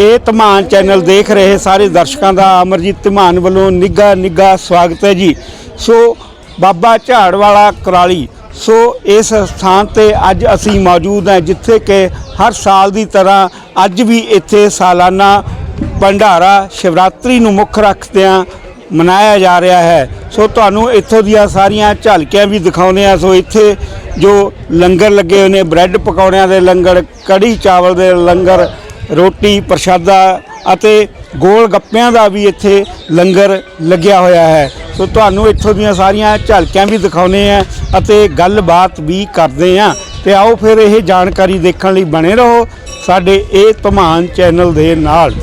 ਇਹ ਧਮਾਨ ਚੈਨਲ ਦੇਖ ਰਹੇ ਸਾਰੇ ਦਰਸ਼ਕਾਂ ਦਾ ਅਮਰਜੀਤ ਧਮਾਨ ਵੱਲੋਂ ਨਿੱਘਾ ਨਿੱਘਾ ਸਵਾਗਤ ਹੈ ਜੀ। ਸੋ ਬਾਬਾ ਝਾੜ ਵਾਲਾ ਕੁਰਾਲੀ, ਸੋ ਇਸ ਸਥਾਨ ਤੇ ਅੱਜ ਅਸੀਂ ਮੌਜੂਦ ਹਾਂ ਜਿੱਥੇ ਕਿ ਹਰ ਸਾਲ ਦੀ ਤਰ੍ਹਾਂ ਅੱਜ ਵੀ ਇੱਥੇ ਸਾਲਾਨਾ ਭੰਡਾਰਾ ਸ਼ਿਵਰਾਤਰੀ ਨੂੰ ਮੁੱਖ ਰੱਖਦਿਆਂ ਮਨਾਇਆ ਜਾ ਰਿਹਾ ਹੈ। ਸੋ ਤੁਹਾਨੂੰ ਇੱਥੋਂ ਦੀਆਂ ਸਾਰੀਆਂ ਝਲਕੀਆਂ ਵੀ ਦਿਖਾਉਂਦੇ ਆ ਸੋ ਇੱਥੇ ਜੋ ਲੰਗਰ ਲੱਗੇ ਹੋਏ ਨੇ, ਬ੍ਰੈਡ ਪਕੌੜਿਆਂ ਦੇ ਲੰਗਰ, ਕੜੀ ਚਾਵਲ ਦੇ ਲੰਗਰ ਰੋਟੀ ਪ੍ਰਸ਼ਾਦਾ ਅਤੇ ਗੋਲ ਗੱਪਿਆਂ ਦਾ ਵੀ ਇੱਥੇ ਲੰਗਰ ਲੱਗਿਆ ਹੋਇਆ ਹੈ। ਸੋ ਤੁਹਾਨੂੰ ਇੱਥੋਂ ਦੀਆਂ ਸਾਰੀਆਂ ਝਲਕੀਆਂ ਵੀ ਦਿਖਾਉਂਦੇ ਆ ਅਤੇ ਗੱਲਬਾਤ ਵੀ ਕਰਦੇ ਆ। ਤੇ ਆਓ ਫਿਰ ਇਹ ਜਾਣਕਾਰੀ ਦੇਖਣ ਲਈ ਬਣੇ ਰਹੋ ਸਾਡੇ ਇਹ ਧਮਾਨ ਚੈਨਲ ਦੇ ਨਾਲ।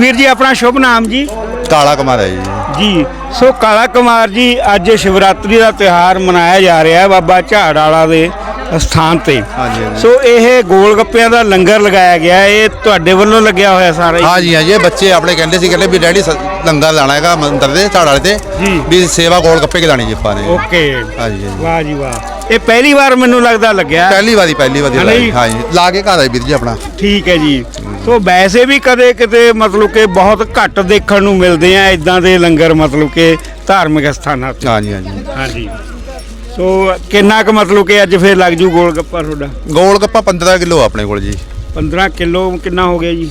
ਵੀਰ ਜੀ ਆਪਣਾ ਸ਼ੁਭ ਨਾਮ ਜੀ ਕਾਲਾ ਕੁਮਾਰ ਹੈ ਜੀ ਜੀ ਸੋ ਕਾਲਾ ਕੁਮਾਰ ਜੀ ਅੱਜ ਸ਼ਿਵਰਾਤਰੀ ਦਾ ਤਿਉਹਾਰ ਮਨਾਇਆ ਜਾ ਰਿਹਾ ਹੈ ਬਾਬਾ ਝਾੜ ਵਾਲਾ ਦੇ ਸਥਾਨ ਤੇ ਹਾਂਜੀ, ਹਾਂਜੀ। ਸੋ ਇਹ ਗੋਲ ਗੱਪਿਆਂ ਦਾ ਲੰਗਰ ਲਗਾਇਆ ਗਿਆ। ਇਹ ਤੁਹਾਡੇ ਵੱਲੋਂ ਲੱਗਿਆ ਹੋਇਆ ਸਾਰਾ ਹੀ? ਹਾਂ ਜੀ ਹਾਂ ਜੀ ਇਹ ਬੱਚੇ ਆਪਣੇ ਕਹਿੰਦੇ ਸੀ ਕਹਿੰਦੇ ਵੀ ਡੈਡੀ ਲੰਗਰ ਲਾਣਾ ਹੈਗਾ ਮੰਦਰ ਦੇ ਝਾੜ ਵਾਲੇ ਤੇ। ਵੀ ਸੇਵਾ ਗੋਲ ਗੱਪੇ ਖਿਲਾਣੀ ਜੀ ਆਪਾਂ ਨੇ ਓਕੇ ਹਾਂ ਜੀ, ਹਾਂ ਜੀ। ਵਾਹ ਜੀ ਵਾਹ ਇਹ ਪਹਿਲੀ ਵਾਰ ਮੈਨੂੰ ਲੱਗਦਾ ਲੱਗਿਆ ਪਹਿਲੀ ਵਾਰੀ ਪਹਿਲੀ ਵਾਰੀ ਹਾਂ ਲਾਈ, ਜੀ। ਹਾਂ ਜੀ ਲਾ ਕੇ ਘਰ ਆਏ ਵੀਰ ਜੀ ਆਪਣਾ ਠੀਕ ਹੈ ਜੀ ਸੋ ਵੈਸੇ ਵੀ ਕਦੇ ਕਿਤੇ ਮਤਲਬ ਕਿ ਬਹੁਤ ਘੱਟ ਦੇਖਣ ਨੂੰ ਮਿਲਦੇ ਆ ਇਦਾਂ ਦੇ ਲੰਗਰ ਮਤਲਬ ਕਿ ਧਾਰਮਿਕ ਸਥਾਨਾਂ ਤੇ। ਹਾਂ ਜੀ ਹਾਂ ਜੀ ਹਾਂਜੀ। ਸੋ ਕਿੰਨਾ ਕੁ ਮਤਲਬ ਕਿ ਅੱਜ ਫੇਰ ਲੱਗ ਜੂ ਗੋਲ ਗੱਪਾ ਤੁਹਾਡਾ? ਗੋਲ ਗੱਪਾ 15 ਕਿਲੋ ਆਪਣੇ ਕੋਲ ਜੀ। 15 ਕਿਲੋ ਕਿੰਨਾ ਹੋ ਗਿਆ ਜੀ?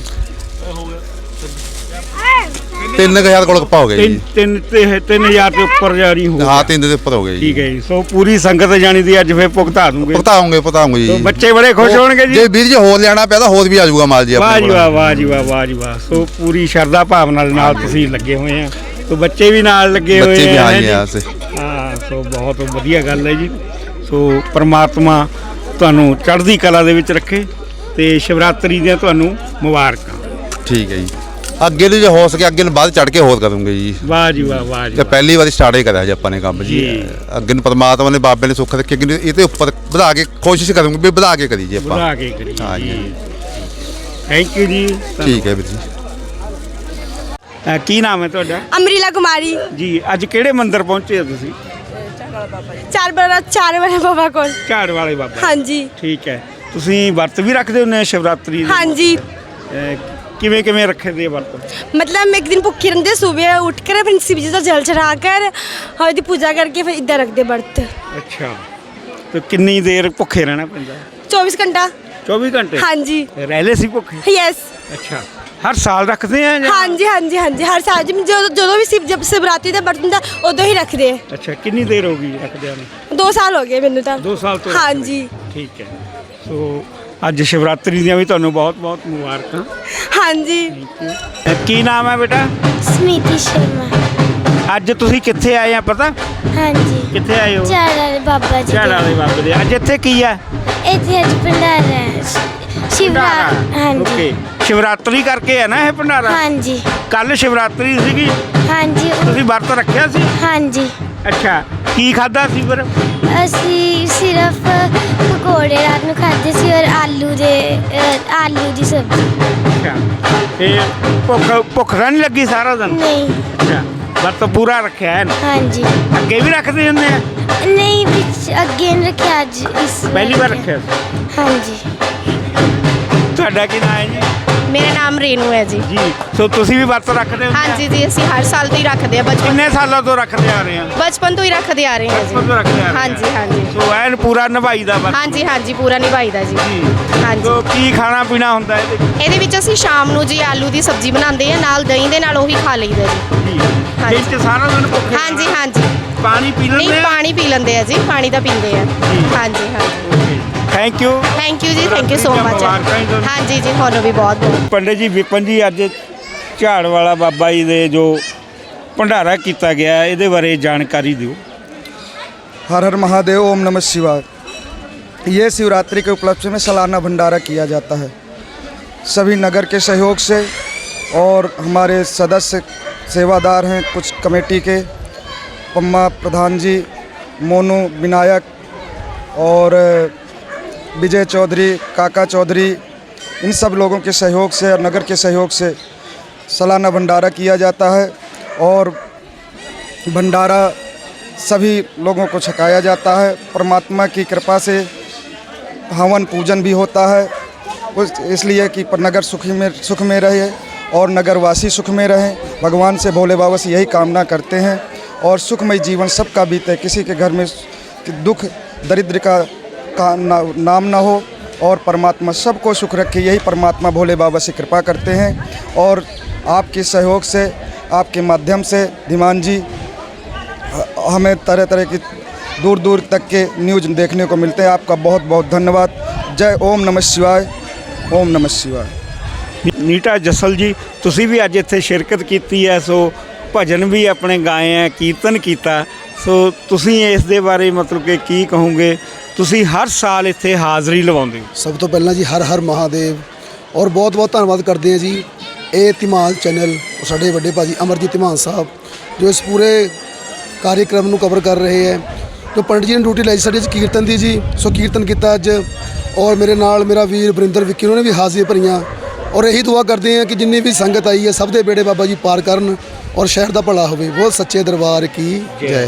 ਤਿੰਨ ਕੁ ਹਜ਼ਾਰ ਕੋਲ ਕੱਪਾ ਹੋ ਗਿਆ ਤਿੰਨ ਜੀ। ਤਿੰਨ ਤੇ 3000 ਤੋਂ ਉੱਪਰ ਜਾਰੀ ਹੋ ਹਾਂ ਤਿੰਨ ਦੇ ਉੱਪਰ ਹੋ ਗਿਆ ਜੀ। ਠੀਕ ਹੈ ਜੀ। ਸੋ ਪੂਰੀ ਸੰਗਤ ਜਾਣੀ ਦੀ ਅੱਜ ਫੇਰ ਭੁਗਤਾ ਦੂੰਗੇ। ਪਤਾਉਂਗੇ ਪਤਾਉਂਗੇ ਜੀ। ਬੱਚੇ ਬੜੇ ਖੁਸ਼ ਹੋਣਗੇ ਜੀ। ਜੇ ਵੀਰ ਜੀ ਹੋਰ ਲੈਣਾ ਪਿਆ ਤਾਂ ਹੋਰ ਵੀ ਆ ਜਾਊਗਾ ਮਾਲ ਜੀ ਵਾਹ ਆਪਣੇ ਜੀ ਕੋਲ। ਵਾਹ ਵਾਹ ਜੀ ਵਾਹ ਵਾਹ ਜੀ ਵਾਹ। ਸੋ ਪੂਰੀ ਸ਼ਰਧਾ ਭਾਵਨਾ ਦੇ ਨਾਲ ਤੁਸੀਂ ਲੱਗੇ ਹੋਏ ਆ। ਸੋ ਬੱਚੇ ਵੀ ਨਾਲ ਲੱਗੇ ਹੋਏ ਬੱਚੇ ਵੀ ਆ ਹਾਂ ਹੈਂ ਜੀ ਜੀ। ਆ ਸੇ ਹਾਂ ਸੋ ਬਹੁਤ ਵਧੀਆ ਗੱਲ ਹੈ ਜੀ। ਸੋ ਪ੍ਰਮਾਤਮਾ ਤੁਹਾਨੂੰ ਚੜ੍ਹਦੀ ਕਲਾ ਦੇ ਵਿੱਚ ਰੱਖੇ ਤੇ ਸ਼ਿਵਰਾਤਰੀ ਦੀਆਂ ਤੁਹਾਨੂੰ ਮੁਬਾਰਕਾਂ। ਠੀਕ ਹੈ ਜੀ। ਅੱਗੇ ਨੂੰ ਜੇ ਹੋ ਸਕੇ ਅੱਗੇ ਨੂੰ ਵੱਧ ਚੜ ਕੇ ਹੋਰ ਕਰੂੰਗੇ ਜੀ। ਵਾਹ ਜੀ ਵਾਹ ਵਾਹ ਜੀ ਤੇ ਵਾਹ। ਪਹਿਲੀ ਵਾਰੀ ਸਟਾਰਟ ਹੀ ਕਰਿਆ ਜੀ ਆਪਾਂ ਨੇ ਕੰਮ ਜੀ। ਜੀ। ਅੱਗੇ ਨੂੰ ਪਰਮਾਤਮਾ ਨੇ ਬਾਬੇ ਨੇ ਸੁੱਖ ਰੱਖੇ ਅੱਗੇ ਨੂੰ ਇਹ ਤੇ ਉੱਪਰ ਵਧਾ ਕੇ ਕੋਸ਼ਿਸ਼ ਕਰੂੰਗੇ ਵੀ ਵਧਾ ਕੇ ਕਰੀ ਜੀ ਆਪਾਂ। ਵਧਾ ਕੇ ਕਰੀਏ ਹਾਂ ਜੀ। ਜੀ। ਥੈਂਕ ਯੂ ਜੀ। ਠੀਕ ਹੈ ਵੀਰ ਜੀ। ਅ, ਕੀ ਨਾਮ ਹੈ ਤੁਹਾਡਾ? ਅਮਰੀਲਾ ਕੁਮਾਰੀ। ਜੀ ਅੱਜ ਕਿਹੜੇ ਮੰਦਿਰ ਪਹੁੰਚੇ ਹੋ ਤੁਸੀਂ? ਚਾਰ ਬੜਾ ਚਾਰ ਬੜਾ ਬਾਬਾ ਕੋਲ। ਝਾੜ ਵਾਲੇ ਬਾਬਾ। ਹਾਂਜੀ। ਠੀਕ ਹੈ। ਤੁਸੀਂ ਵਰਤ ਵੀ ਰੱਖਦੇ ਹੁੰਦੇ ਆ ਸ਼ਿਵਰਾਤਰੀ ਦੇ? ਹਾਂਜੀ। ਅ, ਕਿਵੇਂ ਕਿਵੇਂ ਰੱਖਦੇ ਆ ਵਰਤ मतलब हम एक दिन भूखे रहते सुबह उठ कर फिर शिव जी का जल चढ़ा कर और दी पूजा करके फिर इधर रखते व्रत ਅੱਛਾ ਤੇ ਕਿੰਨੀ ਦੇਰ ਭੁੱਖੇ ਰਹਿਣਾ ਪੈਂਦਾ चौबीस घंटा 24 ਘੰਟੇ हाँ जी ਰਹਿ ਲੈ ਸੀ ਭੁੱਖੇ यस ਅੱਛਾ ਹਰ ਸਾਲ ਰੱਖਦੇ ਆ ਜਾਂ हाँ जी हाँ जी हाँ जी हर साल जब जो जो भी शिव जब शिवरात्रि का व्रत ਹੁੰਦਾ ਉਦੋਂ ਹੀ ਰੱਖਦੇ ਆ ਅੱਛਾ ਕਿੰਨੀ ਦੇਰ ਹੋ ਗਈ ਰੱਖਦਿਆਂ ਨੂੰ 2 ਸਾਲ ਹੋ ਗਏ ਮੈਨੂੰ ਤਾਂ 2 ਸਾਲ ਤੋਂ हाँ ਰੱਖ ਰਹੇ। जी ਠੀਕ ਹੈ ਸੋ ਅੱਜ ਸ਼ਿਵਰਾਤਰੀ ਦੀਆਂ ਵੀ ਤੁਹਾਨੂੰ ਬਹੁਤ ਬਹੁਤ ਮੁਬਾਰਕਾਂ। ਅ, ਕੀ ਨਾਮ ਹੈ ਬੇਟਾ? ਸਮੀਤੀ ਸ਼ਰਮਾ। ਅੱਜ ਤੁਸੀਂ ਕਿੱਥੇ ਆਏ ਆ ਪਤਾ? ਹਾਂਜੀ। ਕਿੱਥੇ ਆਏ ਹੋ? ਚਾਰ ਵਾਲੇ ਬਾਬਾ ਜੀ ਝਾੜ ਦੇ ਬਾਬੇ ਦੇ। ਅੱਜ ਇੱਥੇ ਕੀ ਆ? ਇੱਥੇ ਅੱਜ ਭੰਡਾਰਾ ਹੈ। ਸ਼- ਸ਼ਿਵਰਾ ਹਾਂਜੀ। ਓਕੇ। ਸ਼ਿਵਰਾਤਰੀ ਕਰਕੇ ਹੈ ਨਾ ਇਹ ਭੰਡਾਰਾ? ਹਾਂਜੀ। ਕੱਲ ਸ਼ਿਵਰਾਤਰੀ ਸੀਗੀ। ਹਾਂਜੀ। ਤੁਸੀਂ ਵਰਤ ਰੱਖਿਆ ਸੀ? ਹਾਂਜੀ। ਅੱਛਾ। ਕੀ ਖਾਦਾ ਸੀ ਫਿਰ? ਅਸੀਂ ਸਿਰਫ ਨੂੰ ਖਾਦੇ ਸੀ ਔਰ ਆਲੂ ਦੇ ਅ, ਆਲੂ ਦੀ ਸਬਜ਼ੀ। ਅੱਛਾ ਇਹ ਭੁੱਖ ਭੁੱਖ ਤਾਂ ਨਹੀਂ ਲੱਗੀ ਸਾਰਾ ਦਿਨ? ਨਹੀਂ। ਅੱਛਾ ਵਰਤ ਪੂਰਾ ਰੱਖਿਆ ਹੈ? ਨਾ ਹਾਂਜੀ। ਅੱਗੇ ਵੀ ਰੱਖਦੇ ਹੁੰਦੇ ਆ? ਨਹੀਂ ਵਿੱਚ ਅੱਗੇ ਨਹੀਂ ਰੱਖਿਆ ਅੱਜ ਇਸ ਪਹਿਲੀ ਵਾਰ ਰੱਖਿਆ। ਹਾਂਜੀ। ਤੁਹਾਡਾ ਕੀ ਨਾਮ ਹੈ ਜੀ? ਮੇਰਾ ਨਾਮ ਰੇਨੂ ਹੈ ਜੀ। ਜੀ ਸੋ ਤੁਸੀਂ ਵੀ ਵਰਤ ਰੱਖਦੇ ਹੋ? ਹਾਂਜੀ ਜੀ ਅਸੀਂ ਹਰ ਸਾਲ ਤੋਂ ਹੀ ਰੱਖਦੇ ਆ ਬਚਪਨ ਕਿੰਨੇ ਸਾਲਾਂ ਤੋਂ ਰੱਖਦੇ ਆ ਰਹੇ ਆ? ਬਚਪਨ ਤੋਂ ਹੀ ਰੱਖਦੇ ਆ ਰਹੇ ਹਾਂ ਬਚਪਨ ਤੋਂ ਰੱਖਦੇ ਆ ਰਹੇ ਆ। ਹਾਂਜੀ ਹਾਂਜੀ। ਸੋ ਐਨ ਪੂਰਾ ਨਿਭਾਈਦਾ ਵਰਤ ਹਾਂਜੀ ਹਾਂਜੀ ਪੂਰਾ ਨਿਭਾਈਦਾ ਜੀ। ਜੀ। ਹਾਂਜੀ। ਸੋ ਕੀ ਖਾਣਾ ਪੀਣਾ ਹੁੰਦਾ ਇਹਦੇ ਵਿੱਚ? ਇਹਦੇ ਵਿੱਚ ਅਸੀਂ ਸ਼ਾਮ ਨੂੰ ਜੀ ਆਲੂ ਦੀ ਸਬਜ਼ੀ ਬਣਾਉਂਦੇ ਆ ਨਾਲ ਦਹੀਂ ਦੇ ਨਾਲ ਉਹੀ ਖਾ ਲਈਦਾ ਜੀ। ਜੀ। ਹਾਂਜੀ। ਦਿਨ ਚ ਸਾਰਾ ਦਿਨ ਭੁੱਖੇ ਹਾਂਜੀ ਹਾਂਜੀ। ਪਾਣੀ ਪੀ ਨਹੀਂ ਲੈਂਦੇ ਆ? ਪਾਣੀ ਪੀ ਲੈਂਦੇ ਆ ਜੀ ਪਾਣੀ ਤਾਂ ਪੀਂਦੇ ਆ। ਹਾਂਜੀ ਹਾਂਜੀ। ਥੈਂਕ ਯੂ ਥੈਂਕ ਯੂ ਜੀ ਥੈਂਕ ਯੂ ਸੋ ਮਚ ਮੁਬਾਰਕਾਂ ਜੀ ਤੁਹਾਨੂੰ। ਹਾਂਜੀ ਜੀ ਤੁਹਾਨੂੰ ਵੀ ਬਹੁਤ ਬਹੁਤ ਪੰਡਿਤ ਜੀ ਵਿਪਨ ਜੀ ਅੱਜ ਝਾੜ ਵਾਲਾ ਬਾਬਾ ਜੀ ਦੇ ਜੋ ਭੰਡਾਰਾ ਕੀਤਾ ਗਿਆ ਇਹਦੇ ਬਾਰੇ ਜਾਣਕਾਰੀ ਦਿਓ हर हर महादेव ओम नमः शिवाय ये शिवरात्रि के उपलक्ष्य में सालाना भंडारा किया जाता है सभी नगर के सहयोग से और हमारे सदस्य सेवादार हैं कुछ कमेटी के पम्मा प्रधान जी मोनू विनायक और विजय चौधरी काका चौधरी इन सब लोगों के सहयोग से और नगर के सहयोग से सालाना भंडारा किया जाता है और भंडारा सभी लोगों को छकाया जाता है। परमात्मा की कृपा से हवन पूजन भी होता है। इसलिए कि नगर सुखी में सुख में रहे और नगरवासी सुख में रहें। भगवान से भोले बाबा से यही कामना करते हैं और सुखमय जीवन सबका बीते। किसी के घर में दुख दरिद्र का, का ना, नाम ना हो और परमात्मा सबको सुख रखे यही परमात्मा भोले बाबा से कृपा करते हैं और आपके सहयोग से आपके माध्यम से धीमान जी हमें तरह तरह की दूर दूर तक के न्यूज देखने को मिलते हैं आपका बहुत बहुत धन्यवाद जय ओम नमः शिवाय ओम नमः शिवाय ਨੀਟਾ ਜਸਲ ਜੀ ਤੁਸੀਂ ਵੀ ਅੱਜ ਇੱਥੇ ਸ਼ਿਰਕਤ ਕੀਤੀ ਹੈ ਸੋ ਭਜਨ ਵੀ ਆਪਣੇ ਗਾਏ ਆ, ਕੀਰਤਨ ਕੀਤਾ। ਸੋ ਤੁਸੀਂ ਇਸ ਦੇ ਬਾਰੇ ਮਤਲਬ ਕਿ ਕੀ ਕਹੋਗੇ? ਤੁਸੀਂ ਹਰ ਸਾਲ ਇੱਥੇ ਹਾਜ਼ਰੀ ਲਵਾਉਂਦੇ ਹੋ। ਸਭ ਤੋਂ ਪਹਿਲਾਂ ਜੀ ਹਰ ਹਰ ਮਹਾਦੇਵ। ਔਰ ਬਹੁਤ ਬਹੁਤ ਧੰਨਵਾਦ ਕਰਦੇ ਹਾਂ ਜੀ ਇਹ ਧਿਮਾਨ ਚੈਨਲ ਸਾਡੇ ਵੱਡੇ ਭਾਜੀ ਅਮਰਜੀਤ ਧੀਮਾਨ ਸਾਹਿਬ, ਜੋ ਇਸ ਪੂਰੇ ਕਾਰਜਕ੍ਰਮ ਨੂੰ ਕਵਰ ਕਰ ਰਹੇ ਹੈ। ਜੋ ਪੰਡਿਤ ਜੀ ਨੇ ਡਿਊਟੀ ਲਈ ਸਾਡੇ 'ਚ ਕੀਰਤਨ ਦੀ ਜੀ, ਸੋ ਕੀਰਤਨ ਕੀਤਾ ਅੱਜ। ਔਰ ਮੇਰੇ ਨਾਲ ਮੇਰਾ ਵੀਰ ਵਰਿੰਦਰ ਵਿੱਕੀ, ਉਹਨਾਂ ਨੇ ਵੀ ਹਾਜ਼ਰੀ ਭਰੀਆਂ। ਔਰ ਇਹੀ ਦੁਆ ਕਰਦੇ ਹਾਂ ਕਿ ਜਿੰਨੀ ਵੀ ਸੰਗਤ ਆਈ ਹੈ, ਸਭ ਦੇ ਬੇੜੇ ਬਾਬਾ ਜੀ ਪਾਰ ਕਰਨ। ਔਰ ਸ਼ਹਿਰ ਦਾ ਭਲਾ ਹੋਵੇ। ਬਹੁਤ ਸੱਚੇ ਦਰਬਾਰ ਕੀ ਜੈ।